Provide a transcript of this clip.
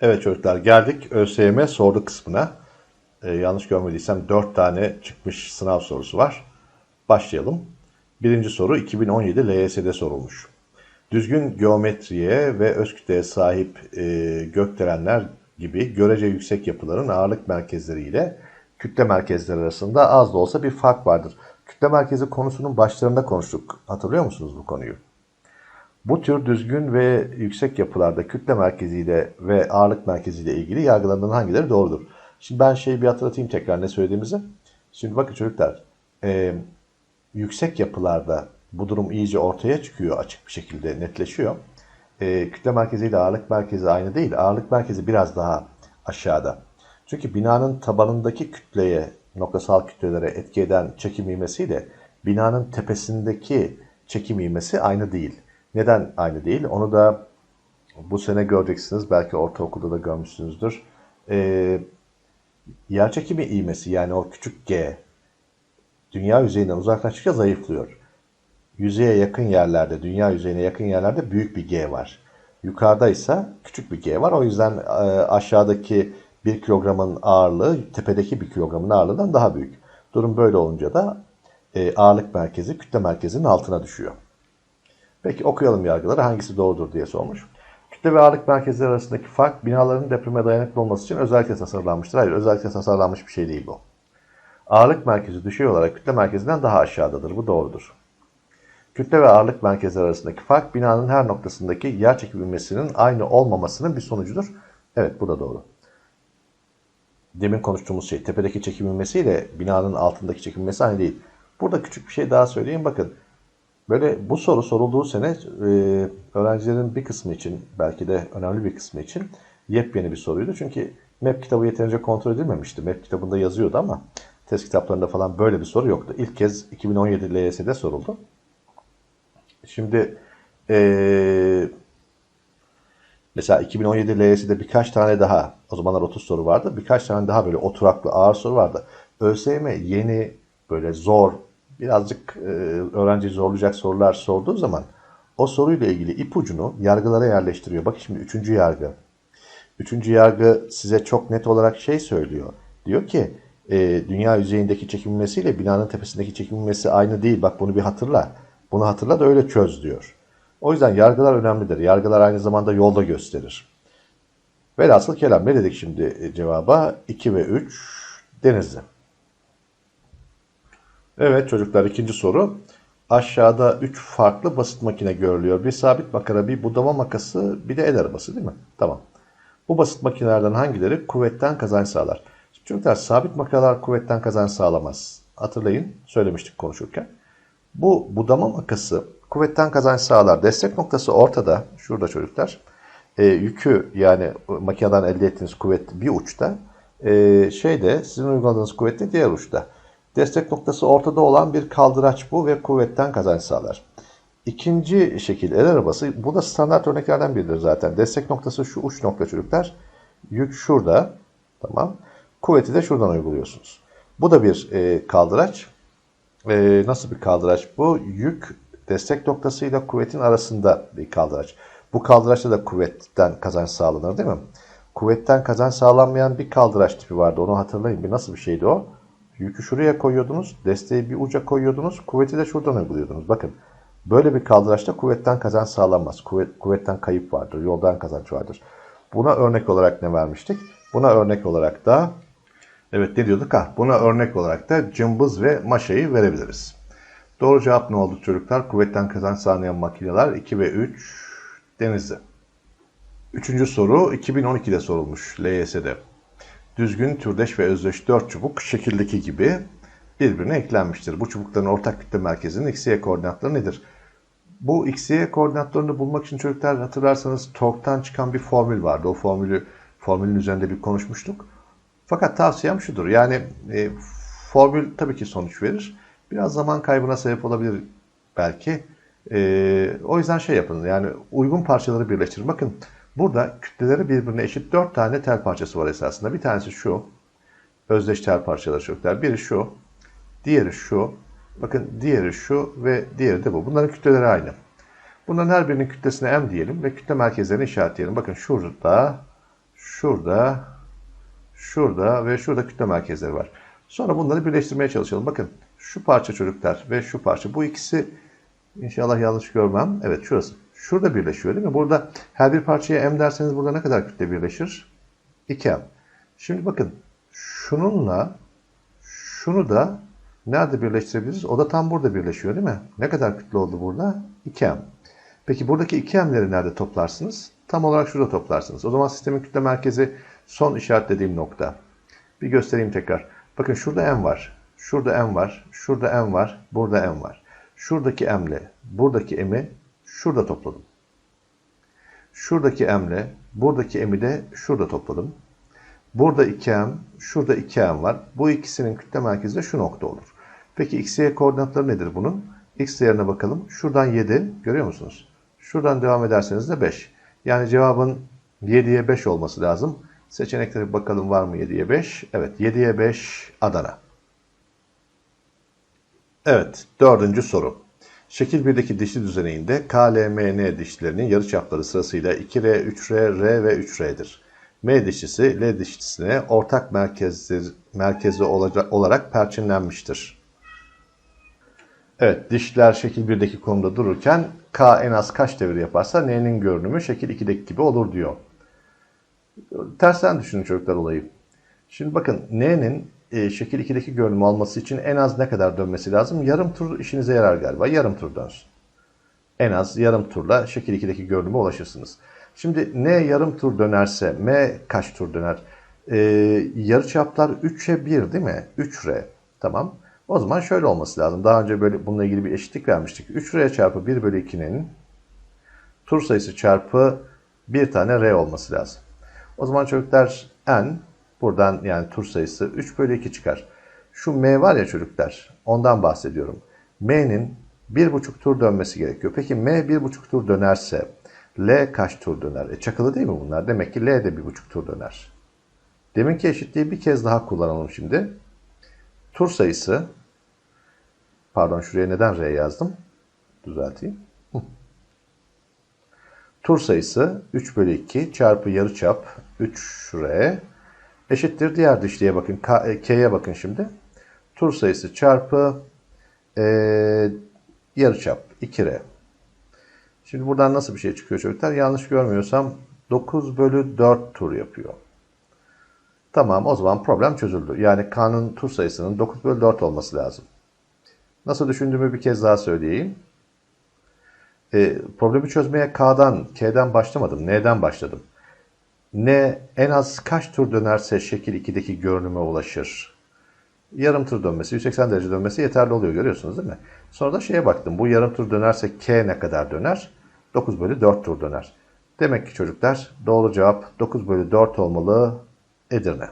Evet çocuklar geldik ÖSYM soru kısmına. Ee, yanlış görmediysem 4 tane çıkmış sınav sorusu var. Başlayalım. Birinci soru 2017 LYS'de sorulmuş. Düzgün geometriye ve öz kütleye sahip e, gökdelenler gibi görece yüksek yapıların ağırlık merkezleri ile kütle merkezleri arasında az da olsa bir fark vardır. Kütle merkezi konusunun başlarında konuştuk. Hatırlıyor musunuz bu konuyu? Bu tür düzgün ve yüksek yapılarda kütle merkeziyle ve ağırlık merkeziyle ilgili yargılarından hangileri doğrudur? Şimdi ben şeyi bir hatırlatayım tekrar ne söylediğimizi. Şimdi bakın çocuklar, e, yüksek yapılarda bu durum iyice ortaya çıkıyor, açık bir şekilde netleşiyor. E, kütle merkeziyle ağırlık merkezi aynı değil. Ağırlık merkezi biraz daha aşağıda. Çünkü binanın tabanındaki kütleye, noktasal kütlelere etki eden çekim ivmesiyle binanın tepesindeki çekim ivmesi aynı değil. Neden aynı değil? Onu da bu sene göreceksiniz. Belki ortaokulda da görmüşsünüzdür. Ee, yer çekimi ivmesi yani o küçük g dünya yüzeyinden uzaklaştıkça zayıflıyor. Yüzeye yakın yerlerde, dünya yüzeyine yakın yerlerde büyük bir g var. Yukarıda ise küçük bir g var. O yüzden e, aşağıdaki 1 kilogramın ağırlığı tepedeki 1 kilogramın ağırlığından daha büyük. Durum böyle olunca da e, ağırlık merkezi kütle merkezinin altına düşüyor. Peki okuyalım yargıları hangisi doğrudur diye sormuş. Kütle ve ağırlık merkezleri arasındaki fark binaların depreme dayanıklı olması için özellikle tasarlanmıştır. Hayır özellikle tasarlanmış bir şey değil bu. Ağırlık merkezi düşey olarak kütle merkezinden daha aşağıdadır. Bu doğrudur. Kütle ve ağırlık merkezleri arasındaki fark binanın her noktasındaki yer çekilmesinin aynı olmamasının bir sonucudur. Evet bu da doğru. Demin konuştuğumuz şey tepedeki çekilmesiyle binanın altındaki çekilmesi aynı değil. Burada küçük bir şey daha söyleyeyim. Bakın Böyle bu soru sorulduğu sene e, öğrencilerin bir kısmı için belki de önemli bir kısmı için yepyeni bir soruydu. Çünkü MEP kitabı yeterince kontrol edilmemişti. MEP kitabında yazıyordu ama test kitaplarında falan böyle bir soru yoktu. İlk kez 2017 LYS'de soruldu. Şimdi e, mesela 2017 LYS'de birkaç tane daha o zamanlar 30 soru vardı. Birkaç tane daha böyle oturaklı ağır soru vardı. ÖSYM yeni böyle zor birazcık e, öğrenci zorlayacak sorular sorduğu zaman o soruyla ilgili ipucunu yargılara yerleştiriyor. Bak şimdi üçüncü yargı. Üçüncü yargı size çok net olarak şey söylüyor. Diyor ki e, dünya yüzeyindeki çekilmesiyle binanın tepesindeki çekilmesi aynı değil. Bak bunu bir hatırla. Bunu hatırla da öyle çöz diyor. O yüzden yargılar önemlidir. Yargılar aynı zamanda yolda gösterir. Velhasıl kelam ne dedik şimdi cevaba? 2 ve 3 Denizli. Evet çocuklar ikinci soru. Aşağıda 3 farklı basit makine görülüyor. Bir sabit makara, bir budama makası, bir de el arabası değil mi? Tamam. Bu basit makinelerden hangileri kuvvetten kazanç sağlar? Çocuklar sabit makineler kuvvetten kazanç sağlamaz. Hatırlayın söylemiştik konuşurken. Bu budama makası kuvvetten kazanç sağlar. Destek noktası ortada. Şurada çocuklar. E, yükü yani makineden elde ettiğiniz kuvvet bir uçta. E, şeyde sizin uyguladığınız kuvvet de diğer uçta. Destek noktası ortada olan bir kaldıraç bu ve kuvvetten kazanç sağlar. İkinci şekil el arabası. Bu da standart örneklerden biridir zaten. Destek noktası şu uç nokta çocuklar. Yük şurada. Tamam. Kuvveti de şuradan uyguluyorsunuz. Bu da bir e, kaldıraç. E, nasıl bir kaldıraç bu? Yük destek noktasıyla kuvvetin arasında bir kaldıraç. Bu kaldıraçta da kuvvetten kazanç sağlanır değil mi? Kuvvetten kazanç sağlanmayan bir kaldıraç tipi vardı. Onu hatırlayın. Bir nasıl bir şeydi o? Yükü şuraya koyuyordunuz, desteği bir uca koyuyordunuz, kuvveti de şuradan uyguluyordunuz. Bakın böyle bir kaldıraçta kuvvetten kazanç sağlanmaz. Kuvvet, kuvvetten kayıp vardır, yoldan kazanç vardır. Buna örnek olarak ne vermiştik? Buna örnek olarak da, evet ne diyorduk? Ha, buna örnek olarak da cımbız ve maşayı verebiliriz. Doğru cevap ne oldu çocuklar? Kuvvetten kazanç sağlayan makineler 2 ve 3 denizde. Üçüncü soru 2012'de sorulmuş LYS'de düzgün türdeş ve özdeş dört çubuk şekildeki gibi birbirine eklenmiştir. Bu çubukların ortak kütle merkezinin x-y koordinatları nedir? Bu x-y koordinatlarını bulmak için çocuklar hatırlarsanız torktan çıkan bir formül vardı. O formülü formülün üzerinde bir konuşmuştuk. Fakat tavsiyem şudur. Yani e, formül tabii ki sonuç verir. Biraz zaman kaybına sebep olabilir belki. E, o yüzden şey yapın. Yani uygun parçaları birleştirin. Bakın Burada kütleleri birbirine eşit 4 tane tel parçası var esasında. Bir tanesi şu. Özdeş tel parçaları çocuklar. Biri şu. Diğeri şu. Bakın diğeri şu ve diğeri de bu. Bunların kütleleri aynı. Bunların her birinin kütlesine m diyelim ve kütle merkezlerini işaretleyelim. Bakın şurada, şurada, şurada ve şurada kütle merkezleri var. Sonra bunları birleştirmeye çalışalım. Bakın şu parça çocuklar ve şu parça. Bu ikisi inşallah yanlış görmem. Evet şurası. Şurada birleşiyor değil mi? Burada her bir parçaya m derseniz burada ne kadar kütle birleşir? 2m. Şimdi bakın şununla şunu da nerede birleştirebiliriz? O da tam burada birleşiyor değil mi? Ne kadar kütle oldu burada? 2m. Peki buradaki 2m'leri nerede toplarsınız? Tam olarak şurada toplarsınız. O zaman sistemin kütle merkezi son işaretlediğim nokta. Bir göstereyim tekrar. Bakın şurada m var. Şurada m var. Şurada m var. Burada m var. Şuradaki m ile buradaki m'i şurada topladım. Şuradaki m ile buradaki m'i de şurada topladım. Burada 2m, şurada 2m var. Bu ikisinin kütle merkezi de şu nokta olur. Peki x, y koordinatları nedir bunun? x değerine bakalım. Şuradan 7, görüyor musunuz? Şuradan devam ederseniz de 5. Yani cevabın 7'ye 5 olması lazım. Seçeneklere bakalım var mı 7'ye 5? Evet 7'ye 5 Adana. Evet dördüncü soru. Şekil 1'deki dişli düzeneğinde K, L, M, N dişlilerinin yarıçapları sırasıyla 2R, 3R, R ve 3R'dir. M dişlisi L dişlisine ortak merkezi, merkezi olarak perçinlenmiştir. Evet, dişler şekil 1'deki konumda dururken K en az kaç devir yaparsa N'nin görünümü şekil 2'deki gibi olur diyor. Tersten düşünün çocuklar olayı. Şimdi bakın N'nin e, şekil 2'deki görünümü alması için en az ne kadar dönmesi lazım? Yarım tur işinize yarar galiba. Yarım tur dönsün. En az yarım turla şekil 2'deki görünüme ulaşırsınız. Şimdi N yarım tur dönerse M kaç tur döner? Ee, yarıçaplar 3'e 1 değil mi? 3R. Tamam. O zaman şöyle olması lazım. Daha önce böyle bununla ilgili bir eşitlik vermiştik. 3R çarpı 1 bölü 2'nin tur sayısı çarpı bir tane R olması lazım. O zaman çocuklar N buradan yani tur sayısı 3 bölü 2 çıkar. Şu M var ya çocuklar ondan bahsediyorum. M'nin 1,5 tur dönmesi gerekiyor. Peki M 1,5 tur dönerse L kaç tur döner? E çakılı değil mi bunlar? Demek ki L de 1,5 tur döner. Deminki eşitliği bir kez daha kullanalım şimdi. Tur sayısı pardon şuraya neden R yazdım? Düzelteyim. Tur sayısı 3 bölü 2 çarpı yarıçap 3R eşittir. Diğer dişliğe bakın. K'ye bakın şimdi. Tur sayısı çarpı e, yarıçap 2R. Şimdi buradan nasıl bir şey çıkıyor çocuklar? Yanlış görmüyorsam 9 bölü 4 tur yapıyor. Tamam o zaman problem çözüldü. Yani K'nın tur sayısının 9 bölü 4 olması lazım. Nasıl düşündüğümü bir kez daha söyleyeyim. E, problemi çözmeye K'dan, K'den başlamadım. N'den başladım. N en az kaç tur dönerse şekil 2'deki görünüme ulaşır? Yarım tur dönmesi, 180 derece dönmesi yeterli oluyor görüyorsunuz değil mi? Sonra da şeye baktım. Bu yarım tur dönerse K ne kadar döner? 9 bölü 4 tur döner. Demek ki çocuklar doğru cevap 9 bölü 4 olmalı Edirne.